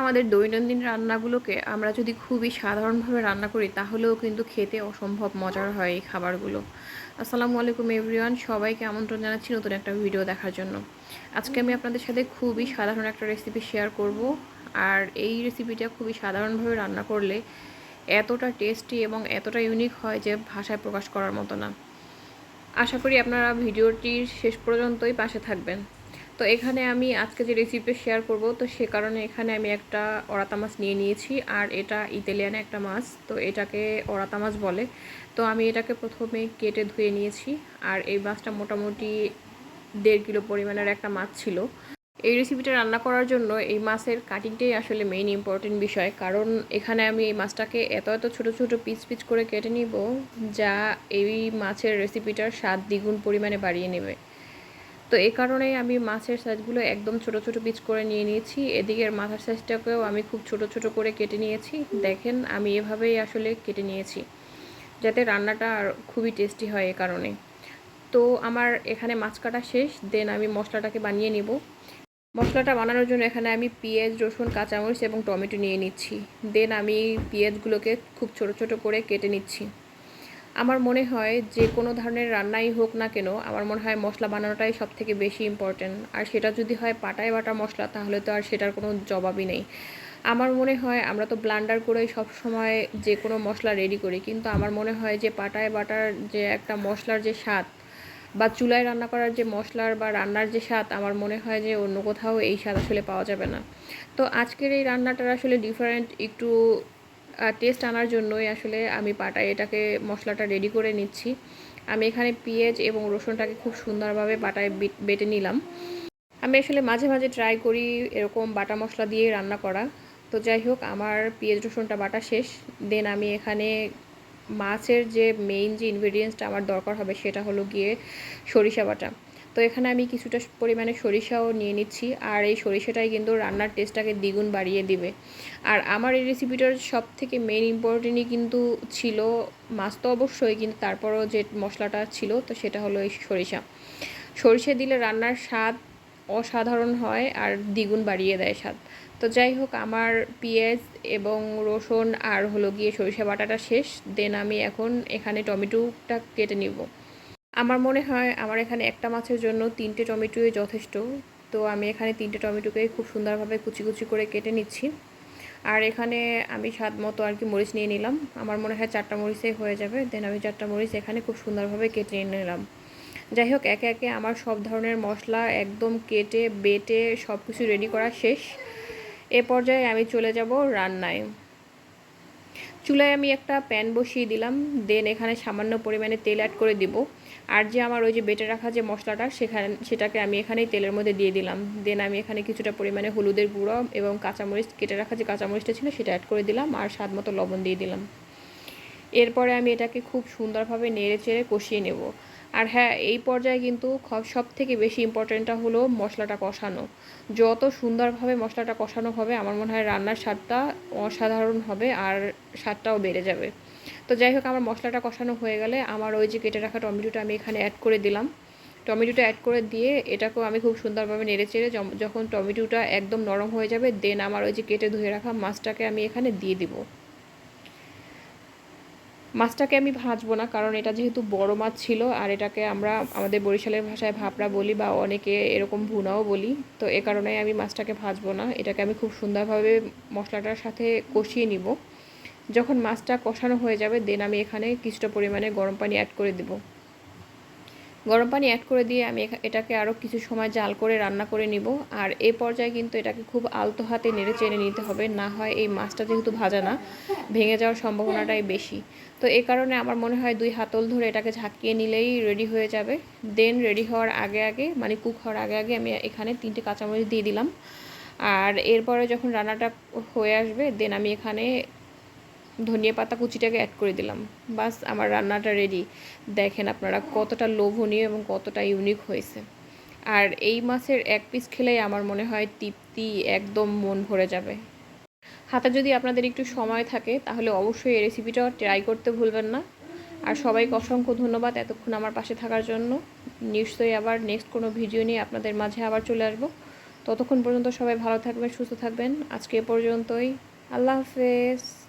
আমাদের দৈনন্দিন রান্নাগুলোকে আমরা যদি খুবই সাধারণভাবে রান্না করি, তাহলেও কিন্তু খেতে অসম্ভব মজার হয় এই খাবারগুলো। আসসালামু আলাইকুম এভরিওয়ান, সবাইকে আমন্ত্রণ জানাচ্ছি নতুন একটা ভিডিও দেখার জন্য। আজকে আমি আপনাদের সাথে খুবই সাধারণ একটা রেসিপি শেয়ার করব। আর এই রেসিপিটা খুবই সাধারণভাবে রান্না করলে এতটা টেস্টি এবং এতটা ইউনিক হয় যে ভাষায় প্রকাশ করার মতো না। আশা করি আপনারা ভিডিওটির শেষ পর্যন্তই পাশে থাকবেন। তো এখানে আমি আজকে যে রেসিপি শেয়ার করব, তো সে কারণে এখানে আমি একটা অরাতা মাছ নিয়ে নিয়েছি। আর এটা ইতালিয়ানে একটা মাছ, তো এটাকে অরাতা মাছ বলে। তো আমি এটাকে প্রথমে কেটে ধুয়ে নিয়েছি। আর এই মাছটা মোটামুটি দেড় কিলো পরিমাণের একটা মাছ ছিল। এই রেসিপিটা রান্না করার জন্য এই মাছের কাটিংটাই আসলে মেইন ইম্পর্টেন্ট বিষয়। কারণ এখানে আমি এই মাছটাকে এত এত ছোট ছোট পিস পিস করে কেটে নিব, যা এই মাছের রেসিপিটার স্বাদ দ্বিগুণ পরিমাণে বাড়িয়ে নেবে। তো এই কারণেই আমি মাছের সাইজগুলো একদম ছোট ছোট পিচ করে নিয়ে নিয়েছি। এদিকের মাথার সাইজটাকেও আমি খুব ছোট ছোট করে কেটে নিয়েছি। দেখেন, আমি এভাবেই আসলে কেটে নিয়েছি যাতে রান্নাটা আর খুবই টেস্টি হয় এ কারণে। তো আমার এখানে মাছ কাটা শেষ, দেন আমি মশলাটাকে বানিয়ে নিব। মশলাটা বানানোর জন্য এখানে আমি পেঁয়াজ, রসুন, কাঁচামরিচ এবং টমেটো নিয়ে নিচ্ছি। দেন আমি পেঁয়াজগুলোকে খুব ছোট ছোট করে কেটে নিচ্ছি। আমার মনে হয় যে কোনো ধরনের রান্নাই হোক না কেন, আমার মনে হয় মশলা বানানোটাই সব থেকে বেশি ইম্পর্টেন্ট আর সেটা যদি হয় পাটায় বাটা মশলা, তাহলে তো আর সেটার কোনো জবাবই নেই। আমার মনে হয় আমরা তো ব্লান্ডার করেই সব সময় যে কোনো মশলা রেডি করি, কিন্তু আমার মনে হয় যে পাটায় বাটার যে একটা মশলার যে স্বাদ বা চুলায় রান্না করার যে মশলার বা রান্নার যে স্বাদ, আমার মনে হয় যে অন্য কোথাও এই স্বাদ আসলে পাওয়া যাবে না। তো আজকের এই রান্নাটার আসলে ডিফারেন্ট একটু টেস্ট আনার জন্যই আসলে আমি পাটায় এটাকে মশলাটা রেডি করে নিচ্ছি। আমি এখানে পেঁয়াজ এবং রসুনটাকে খুব সুন্দরভাবে বাটায় বেটে নিলাম। আমি আসলে মাঝে মাঝে ট্রাই করি এরকম বাটা মশলা দিয়ে রান্না করা। তো যাই হোক, আমার পেঁয়াজ, রসুনটা বাটা শেষ। দেন আমি এখানে মাছের যে মেইন যে ইনগ্রেডিয়েন্টসটা আমার দরকার হবে সেটা হলো গিয়ে সরিষা বাটা। তো এখানে আমি কিছুটা পরিমাণে সরিষাও নিয়ে নিচ্ছি। আর এই সরিষাটাই কিন্তু রান্নার টেস্টটাকে দ্বিগুণ বাড়িয়ে দিবে। আর আমার এই রেসিপিটার সব থেকে মেন ইম্পর্টেন্টই কিন্তু ছিল মাছ তো অবশ্যই, কিন্তু তারপরও যে মশলাটা ছিল, তো সেটা হলো এই সরিষা। সরিষা দিলে রান্নার স্বাদ অসাধারণ হয় আর দ্বিগুণ বাড়িয়ে দেয় স্বাদ। তো যাই হোক, আমার পেঁয়াজ এবং রসুন আর হলো গিয়ে সরিষা বাটাটা শেষ, দেন আমি এখন এখানে টমেটোটা কেটে নিব। আমার মনে হয় আমার এখানে একটা মাছের জন্য তিনটে টমেটোই যথেষ্ট। তো আমি এখানে তিনটে টমেটোকে খুব সুন্দরভাবে কুচি কুচি করে কেটে নিচ্ছি। আর এখানে আমি স্বাদ মতো আর কি মরিচ নিয়ে নিলাম। আমার মনে হয় চারটা মরিচেই হয়ে যাবে। দেন আমি চারটা মরিচ এখানে খুব সুন্দরভাবে কেটে নিয়ে নিলাম। যাই হোক, একে একে আমার সব ধরনের মশলা একদম কেটে, বেটে সব কিছু রেডি করা শেষ। এ পর্যায়ে আমি চলে যাব রান্নায়। চুলায় আমি একটা প্যান বসিয়ে দিলাম দেন এখানে সামান্য পরিমাণে তেল অ্যাড করে দিব। আর যে আমার ওই যে বেটে রাখা যে মশলাটা, সেখানে, সেটাকে আমি এখানেই তেলের মধ্যে দিয়ে দিলাম। দেন আমি এখানে কিছুটা পরিমাণে হলুদের গুঁড়ো এবং কাঁচামরিচ, কেটে রাখা যে কাঁচামরিচটা ছিল সেটা অ্যাড করে দিলাম, আর স্বাদ মতো লবণ দিয়ে দিলাম। এরপরে আমি এটাকে খুব সুন্দরভাবে নেড়ে চেড়ে কষিয়ে নেব। আর হ্যাঁ এই পর্যায়ে কিন্তু সব থেকে বেশি ইম্পর্টেন্টটা হলো মশলাটা কষানো। যত সুন্দরভাবে মশলাটা কষানো হবে, আমার মনে হয় রান্নার স্বাদটা অসাধারণ হবে আর স্বাদটাও বেড়ে যাবে। তো যাই হোক, আমার মশলাটা কষানো হয়ে গেলে আমার ওই যে কেটে রাখা টমেটোটা আমি এখানে অ্যাড করে দিলাম। টমেটোটা অ্যাড করে দিয়ে এটাকেও আমি খুব সুন্দরভাবে নেড়ে চেড়ে যখন টমেটোটা একদম নরম হয়ে যাবে দেন আমার ওই যে কেটে ধুয়ে রাখা মাছটাকে আমি এখানে দিয়ে দিব। মাছটাকে আমি ভাজবো না, কারণ এটা যেহেতু বড় মাছ ছিল আর এটাকে আমরা আমাদের বরিশালের ভাষায় ভাপড়া বলি বা অনেকে এরকম ভুনাও বলি, তো এ কারণে আমি মাছটাকে ভাজবো না। এটাকে আমি খুব সুন্দরভাবে মশলাটার সাথে কষিয়ে নিব। যখন মাছটা কষানো হয়ে যাবে দেন আমি এখানে কিছুটা পরিমাণে গরম পানি অ্যাড করে দেব। গরম পানি অ্যাড করে দিয়ে আমি এটাকে আরও কিছু সময় জাল করে রান্না করে নিব। আর এই পর্যায়ে কিন্তু এটাকে খুব আলতো হাতে নেড়ে চেড়ে নিতে হবে। না হয় এই মাছটা যেহেতু ভাজা না, ভেঙে যাওয়ার সম্ভাবনাটাই বেশি। তো এই কারণে আমার মনে হয় দুই হাতল ধরে এটাকে ঝাঁকিয়ে নিলেই রেডি হয়ে যাবে। দেন রেডি হওয়ার আগে আগে মানে কুক হওয়ার আগে আগে আমি এখানে তিনটে কাঁচামরিচ দিয়ে দিলাম। আর এরপরে যখন রান্নাটা হয়ে আসবে দেন আমি এখানে ধনিয়া পাতা কুচিটাকে অ্যাড করে দিলাম। বাস আমার রান্নাটা রেডি দেখেন আপনারা কতটা লোভনীয় এবং কতটা ইউনিক হয়েছে। আর এই মাছের এক পিস খেলেই আমার মনে হয় তৃপ্তি একদম মন ভরে যাবে। হাতে যদি আপনাদের একটু সময় থাকে, তাহলে অবশ্যই এই রেসিপিটা ট্রাই করতে ভুলবেন না। আর সবাইকে অসংখ্য ধন্যবাদ এতক্ষণ আমার পাশে থাকার জন্য। নিশ্চয়ই আবার নেক্সট কোনো ভিডিও নিয়ে আপনাদের মাঝে আবার চলে আসব। ততক্ষণ পর্যন্ত সবাই ভালো থাকবেন, সুস্থ থাকবেন। আজকে এ পর্যন্তই। আল্লাহ হাফেজ।